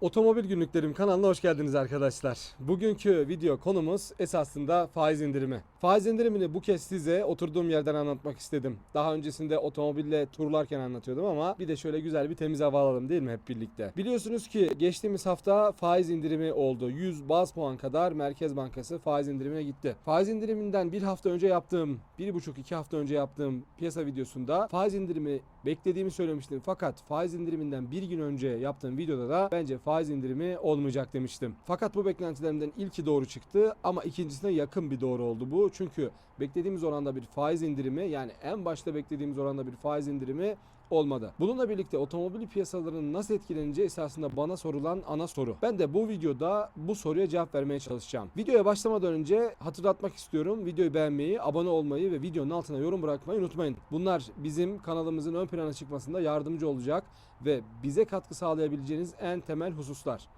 Otomobil Günlüklerim kanalına hoş geldiniz arkadaşlar. Bugünkü video konumuz esasında faiz indirimi. Faiz indirimini bu kez size oturduğum yerden anlatmak istedim. Daha öncesinde otomobille turlarken anlatıyordum ama bir de şöyle güzel bir temiz hava alalım değil mi hep birlikte? Biliyorsunuz ki geçtiğimiz hafta faiz indirimi oldu. 100 baz puan kadar Merkez Bankası faiz indirimine gitti. Faiz indiriminden bir hafta önce yaptığım, bir buçuk iki hafta önce yaptığım piyasa videosunda faiz indirimi beklediğimi söylemiştim. Fakat faiz indiriminden bir gün önce yaptığım videoda da bence faiz indirimi olmayacak demiştim. Fakat bu beklentilerimden ilki doğru çıktı ama ikincisine yakın bir doğru oldu bu. Çünkü beklediğimiz oranda bir faiz indirimi yani en başta beklediğimiz oranda bir faiz indirimi olmadı. Bununla birlikte otomobil piyasalarının nasıl etkileneceği esasında bana sorulan ana soru. Ben de bu videoda bu soruya cevap vermeye çalışacağım. Videoya başlamadan önce hatırlatmak istiyorum. Videoyu beğenmeyi, abone olmayı ve videonun altına yorum bırakmayı unutmayın. Bunlar bizim kanalımızın ön plana çıkmasında yardımcı olacak ve bize katkı sağlayabileceğiniz en temel hususlar.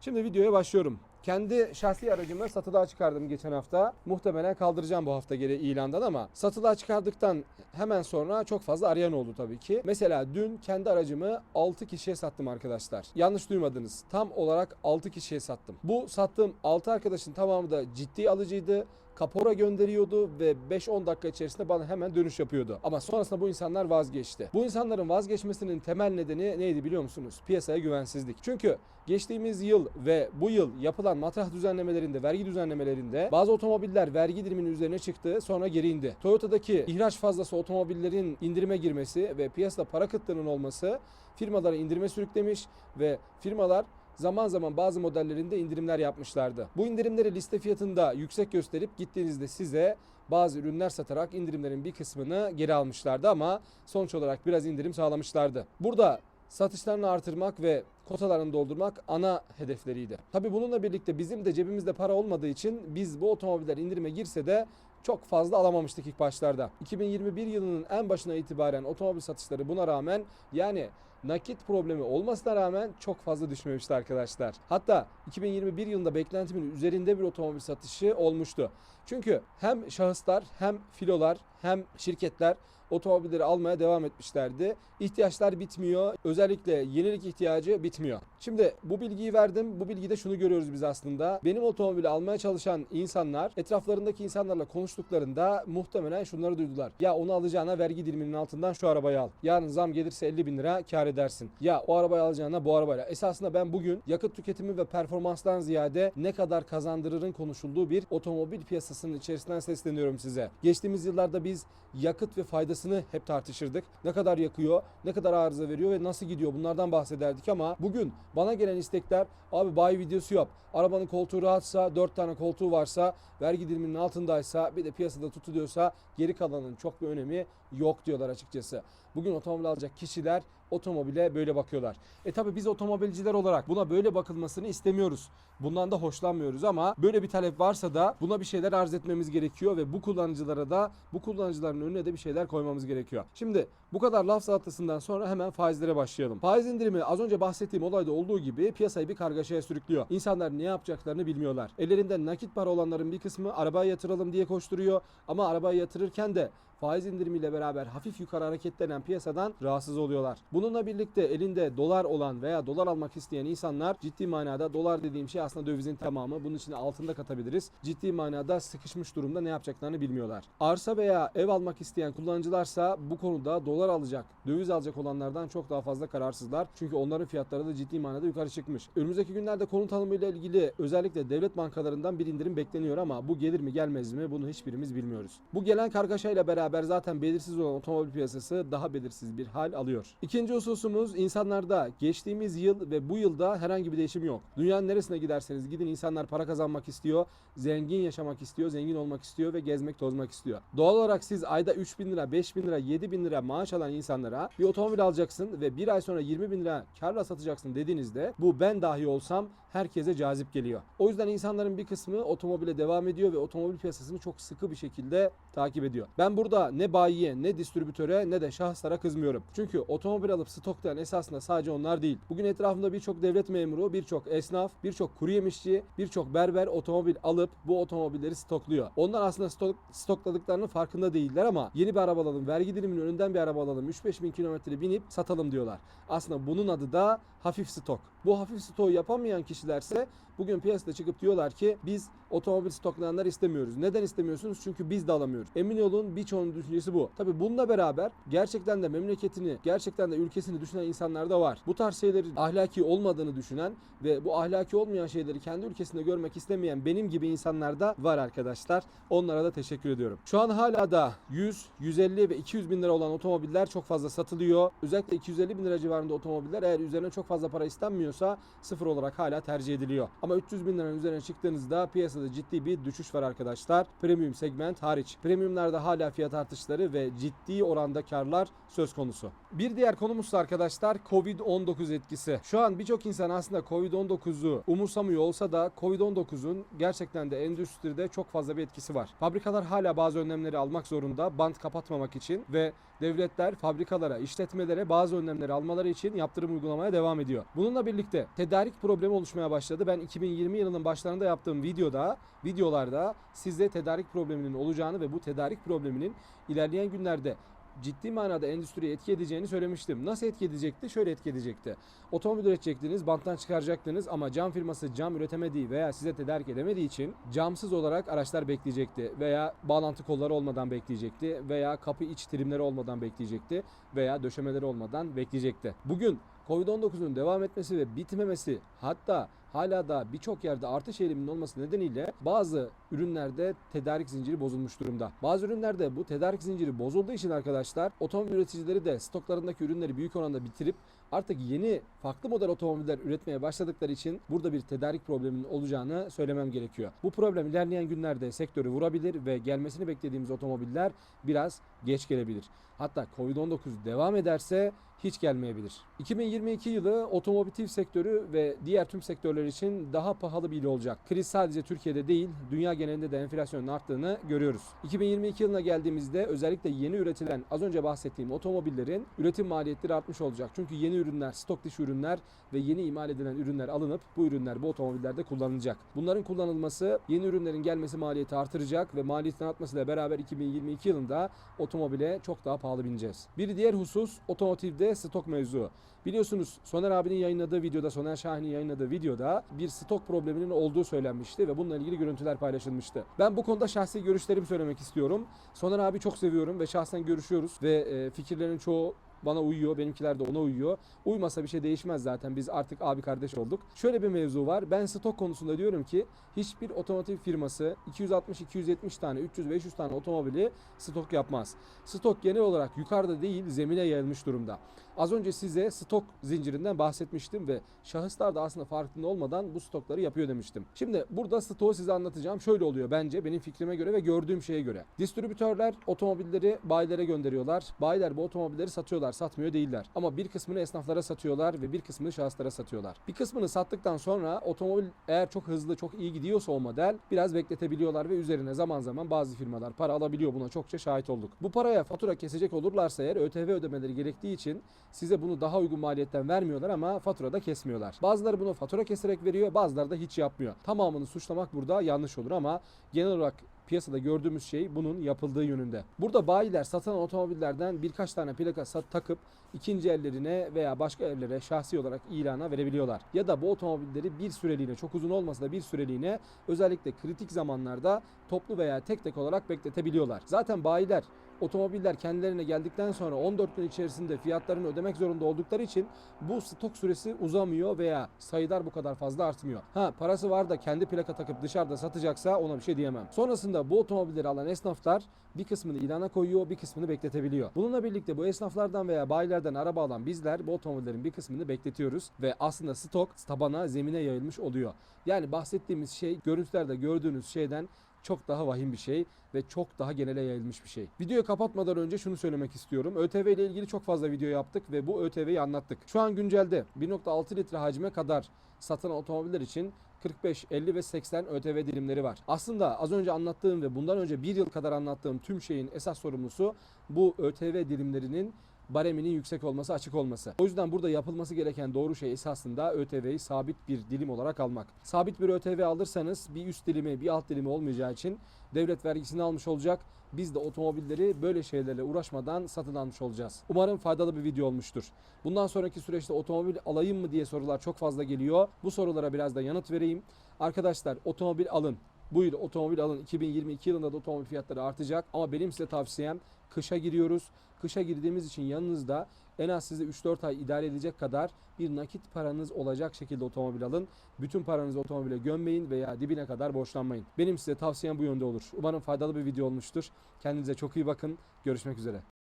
Şimdi videoya başlıyorum. Kendi şahsi aracımı satılığa çıkardım geçen hafta. Muhtemelen kaldıracağım bu hafta geri ilandan ama satılığa çıkardıktan hemen sonra çok fazla arayan oldu tabii ki. Mesela dün kendi aracımı 6 kişiye sattım arkadaşlar. Yanlış duymadınız. Tam olarak 6 kişiye sattım. Bu sattığım 6 arkadaşın tamamı da ciddi alıcıydı kapora gönderiyordu ve 5-10 dakika içerisinde bana hemen dönüş yapıyordu. Ama sonrasında bu insanlar vazgeçti. Bu insanların vazgeçmesinin temel nedeni neydi biliyor musunuz? Piyasaya güvensizlik. Çünkü geçtiğimiz yıl ve bu yıl yapılan matrah düzenlemelerinde, vergi düzenlemelerinde bazı otomobiller vergi diliminin üzerine çıktı sonra geri indi. Toyota'daki ihraç fazlası otomobillerin indirime girmesi ve piyasada para kıtlığının olması firmaları indirime sürüklemiş ve firmalar zaman zaman bazı modellerinde indirimler yapmışlardı. Bu indirimleri liste fiyatında yüksek gösterip gittiğinizde size bazı ürünler satarak indirimlerin bir kısmını geri almışlardı ama sonuç olarak biraz indirim sağlamışlardı. Burada satışlarını artırmak ve kotalarını doldurmak ana hedefleriydi. Tabi bununla birlikte bizim de cebimizde para olmadığı için biz bu otomobiller indirime girse de çok fazla alamamıştık ilk başlarda. 2021 yılının en başına itibaren otomobil satışları buna rağmen yani nakit problemi olmasına rağmen çok fazla düşmemişti arkadaşlar. Hatta 2021 yılında beklentimin üzerinde bir otomobil satışı olmuştu. Çünkü hem şahıslar hem filolar hem şirketler otomobilleri almaya devam etmişlerdi. İhtiyaçlar bitmiyor. Özellikle yenilik ihtiyacı bitmiyor. Şimdi bu bilgiyi verdim. Bu bilgide şunu görüyoruz biz aslında. Benim otomobili almaya çalışan insanlar etraflarındaki insanlarla konuştuklarında muhtemelen şunları duydular. Ya onu alacağına vergi diliminin altından şu arabayı al. Yarın zam gelirse 50 bin lira kar edersin. Ya o arabayı alacağına bu arabayla. Esasında ben bugün yakıt tüketimi ve performanstan ziyade ne kadar kazandırırın konuşulduğu bir otomobil piyasasının içerisinden sesleniyorum size. Geçtiğimiz yıllarda biz yakıt ve faydasını hep tartışırdık. Ne kadar yakıyor, ne kadar arıza veriyor ve nasıl gidiyor bunlardan bahsederdik ama bugün bana gelen istekler abi bayi videosu yap. Arabanın koltuğu rahatsa, 4 tane koltuğu varsa, vergi diliminin altındaysa bir de piyasada tutuluyorsa geri kalanın çok bir önemi yok diyorlar açıkçası. Bugün otomobil alacak kişiler otomobile böyle bakıyorlar. E tabi biz otomobilciler olarak buna böyle bakılmasını istemiyoruz. Bundan da hoşlanmıyoruz ama böyle bir talep varsa da buna bir şeyler arz etmemiz gerekiyor ve bu kullanıcılara da bu kullanıcıların önüne de bir şeyler koymamız gerekiyor. Şimdi bu kadar laf salatasından sonra hemen faizlere başlayalım. Faiz indirimi az önce bahsettiğim olayda olduğu gibi piyasayı bir kargaşaya sürüklüyor. İnsanlar ne yapacaklarını bilmiyorlar. Ellerinde nakit para olanların bir kısmı arabaya yatıralım diye koşturuyor ama arabaya yatırırken de faiz indirimiyle beraber hafif yukarı hareketlenen piyasadan rahatsız oluyorlar. Bununla birlikte elinde dolar olan veya dolar almak isteyen insanlar ciddi manada dolar dediğim şey aslında dövizin tamamı. Bunun içine altında katabiliriz. Ciddi manada sıkışmış durumda ne yapacaklarını bilmiyorlar. Arsa veya ev almak isteyen kullanıcılarsa bu konuda dolar alacak, döviz alacak olanlardan çok daha fazla kararsızlar. Çünkü onların fiyatları da ciddi manada yukarı çıkmış. Önümüzdeki günlerde konut alımıyla ilgili özellikle devlet bankalarından bir indirim bekleniyor ama bu gelir mi gelmez mi bunu hiçbirimiz bilmiyoruz. Bu gelen kargaşayla beraber beraber zaten belirsiz olan otomobil piyasası daha belirsiz bir hal alıyor. İkinci hususumuz insanlarda geçtiğimiz yıl ve bu yılda herhangi bir değişim yok. Dünyanın neresine giderseniz gidin insanlar para kazanmak istiyor, zengin yaşamak istiyor, zengin olmak istiyor ve gezmek tozmak istiyor. Doğal olarak siz ayda 3 bin lira, 5 bin lira, 7 bin lira maaş alan insanlara bir otomobil alacaksın ve bir ay sonra 20 bin lira karla satacaksın dediğinizde bu ben dahi olsam herkese cazip geliyor. O yüzden insanların bir kısmı otomobile devam ediyor ve otomobil piyasasını çok sıkı bir şekilde takip ediyor. Ben burada ne bayiye, ne distribütöre, ne de şahıslara kızmıyorum. Çünkü otomobil alıp stoklayan esasında sadece onlar değil. Bugün etrafımda birçok devlet memuru, birçok esnaf, birçok kuru yemişçi, birçok berber otomobil alıp bu otomobilleri stokluyor. Onlar aslında stok, stokladıklarının farkında değiller ama yeni bir araba alalım, vergi diliminin önünden bir araba alalım, 3-5 bin kilometre binip satalım diyorlar. Aslında bunun adı da hafif stok. Bu hafif stoğu yapamayan kişilerse bugün piyasada çıkıp diyorlar ki biz otomobil stoklayanlar istemiyoruz. Neden istemiyorsunuz? Çünkü biz de alamıyoruz. Emin olun birçoğunun düşüncesi bu. Tabi bununla beraber gerçekten de memleketini, gerçekten de ülkesini düşünen insanlar da var. Bu tarz şeylerin ahlaki olmadığını düşünen ve bu ahlaki olmayan şeyleri kendi ülkesinde görmek istemeyen benim gibi insanlar da var arkadaşlar. Onlara da teşekkür ediyorum. Şu an hala da 100, 150 ve 200 bin lira olan otomobiller çok fazla satılıyor. Özellikle 250 bin lira civarında otomobiller eğer üzerine çok fazla para istenmiyorsa sıfır olarak hala tercih ediliyor. Ama 300 bin liranın üzerine çıktığınızda piyasada ciddi bir düşüş var arkadaşlar. Premium segment hariç. Premiumlarda hala fiyat artışları ve ciddi oranda karlar söz konusu. Bir diğer konumuz arkadaşlar Covid-19 etkisi. Şu an birçok insan aslında Covid-19'u umursamıyor olsa da Covid-19'un gerçekten de endüstride çok fazla bir etkisi var. Fabrikalar hala bazı önlemleri almak zorunda bant kapatmamak için ve devletler fabrikalara, işletmelere bazı önlemleri almaları için yaptırım uygulamaya devam ediyor. Bununla birlikte tedarik problemi oluşmaya başladı. Ben 2020 yılının başlarında yaptığım videoda, videolarda size tedarik probleminin olacağını ve bu tedarik probleminin ilerleyen günlerde ciddi manada endüstriye etki edeceğini söylemiştim. Nasıl etki edecekti? Şöyle etki edecekti. Otomobil üretecektiniz, banttan çıkaracaktınız ama cam firması cam üretemediği veya size tedarik edemediği için camsız olarak araçlar bekleyecekti veya bağlantı kolları olmadan bekleyecekti veya kapı iç trimleri olmadan bekleyecekti veya döşemeleri olmadan bekleyecekti. Bugün Covid-19'un devam etmesi ve bitmemesi hatta hala da birçok yerde artış eğiliminin olması nedeniyle bazı ürünlerde tedarik zinciri bozulmuş durumda. Bazı ürünlerde bu tedarik zinciri bozulduğu için arkadaşlar otomobil üreticileri de stoklarındaki ürünleri büyük oranda bitirip artık yeni farklı model otomobiller üretmeye başladıkları için burada bir tedarik probleminin olacağını söylemem gerekiyor. Bu problem ilerleyen günlerde sektörü vurabilir ve gelmesini beklediğimiz otomobiller biraz geç gelebilir. Hatta Covid-19 devam ederse hiç gelmeyebilir. 2022 yılı otomotiv sektörü ve diğer tüm sektörler için daha pahalı bir yıl olacak. Kriz sadece Türkiye'de değil, dünya genelinde de enflasyonun arttığını görüyoruz. 2022 yılına geldiğimizde özellikle yeni üretilen az önce bahsettiğim otomobillerin üretim maliyetleri artmış olacak. Çünkü yeni ürünler, stok dışı ürünler ve yeni imal edilen ürünler alınıp bu ürünler bu otomobillerde kullanılacak. Bunların kullanılması yeni ürünlerin gelmesi maliyeti artıracak ve maliyetin artmasıyla beraber 2022 yılında otomobile çok daha pahalı bineceğiz. Bir diğer husus otomotivde stok mevzu. Biliyorsunuz Soner abinin yayınladığı videoda, Soner Şahin'in yayınladığı videoda bir stok probleminin olduğu söylenmişti ve bununla ilgili görüntüler paylaşılmıştı. Ben bu konuda şahsi görüşlerimi söylemek istiyorum. Soner abi çok seviyorum ve şahsen görüşüyoruz ve e, fikirlerin çoğu bana uyuyor. Benimkiler de ona uyuyor. Uymasa bir şey değişmez zaten. Biz artık abi kardeş olduk. Şöyle bir mevzu var. Ben stok konusunda diyorum ki hiçbir otomotiv firması 260-270 tane, 300-500 tane otomobili stok yapmaz. Stok genel olarak yukarıda değil zemine yayılmış durumda. Az önce size stok zincirinden bahsetmiştim ve şahıslar da aslında farkında olmadan bu stokları yapıyor demiştim. Şimdi burada stoğu size anlatacağım. Şöyle oluyor bence benim fikrime göre ve gördüğüm şeye göre. Distribütörler otomobilleri bayilere gönderiyorlar. Bayiler bu otomobilleri satıyorlar, satmıyor değiller. Ama bir kısmını esnaflara satıyorlar ve bir kısmını şahıslara satıyorlar. Bir kısmını sattıktan sonra otomobil eğer çok hızlı, çok iyi gidiyorsa o model biraz bekletebiliyorlar ve üzerine zaman zaman bazı firmalar para alabiliyor buna çokça şahit olduk. Bu paraya fatura kesecek olurlarsa eğer ÖTV ödemeleri gerektiği için size bunu daha uygun maliyetten vermiyorlar ama faturada kesmiyorlar. Bazıları bunu fatura keserek veriyor, bazıları da hiç yapmıyor. Tamamını suçlamak burada yanlış olur ama genel olarak piyasada gördüğümüz şey bunun yapıldığı yönünde. Burada bayiler satılan otomobillerden birkaç tane plaka sat, takıp ikinci ellerine veya başka evlere şahsi olarak ilana verebiliyorlar. Ya da bu otomobilleri bir süreliğine çok uzun olmasa da bir süreliğine özellikle kritik zamanlarda toplu veya tek tek olarak bekletebiliyorlar. Zaten bayiler otomobiller kendilerine geldikten sonra 14 gün içerisinde fiyatlarını ödemek zorunda oldukları için bu stok süresi uzamıyor veya sayılar bu kadar fazla artmıyor. Ha parası var da kendi plaka takıp dışarıda satacaksa ona bir şey diyemem. Sonrasında bu otomobilleri alan esnaflar bir kısmını ilana koyuyor, bir kısmını bekletebiliyor. Bununla birlikte bu esnaflardan veya bayilerden araba alan bizler bu otomobillerin bir kısmını bekletiyoruz ve aslında stok tabana, zemine yayılmış oluyor. Yani bahsettiğimiz şey görüntülerde gördüğünüz şeyden çok daha vahim bir şey ve çok daha genele yayılmış bir şey. Videoyu kapatmadan önce şunu söylemek istiyorum. ÖTV ile ilgili çok fazla video yaptık ve bu ÖTV'yi anlattık. Şu an güncelde 1.6 litre hacme kadar satılan otomobiller için 45, 50 ve 80 ÖTV dilimleri var. Aslında az önce anlattığım ve bundan önce bir yıl kadar anlattığım tüm şeyin esas sorumlusu bu ÖTV dilimlerinin bareminin yüksek olması, açık olması. O yüzden burada yapılması gereken doğru şey esasında ÖTV'yi sabit bir dilim olarak almak. Sabit bir ÖTV alırsanız bir üst dilimi, bir alt dilimi olmayacağı için devlet vergisini almış olacak. Biz de otomobilleri böyle şeylerle uğraşmadan satın almış olacağız. Umarım faydalı bir video olmuştur. Bundan sonraki süreçte otomobil alayım mı diye sorular çok fazla geliyor. Bu sorulara biraz da yanıt vereyim. Arkadaşlar otomobil alın. Bu yıl otomobil alın. 2022 yılında da otomobil fiyatları artacak. Ama benim size tavsiyem kışa giriyoruz. Kışa girdiğimiz için yanınızda en az size 3-4 ay idare edecek kadar bir nakit paranız olacak şekilde otomobil alın. Bütün paranızı otomobile gömmeyin veya dibine kadar borçlanmayın. Benim size tavsiyem bu yönde olur. Umarım faydalı bir video olmuştur. Kendinize çok iyi bakın. Görüşmek üzere.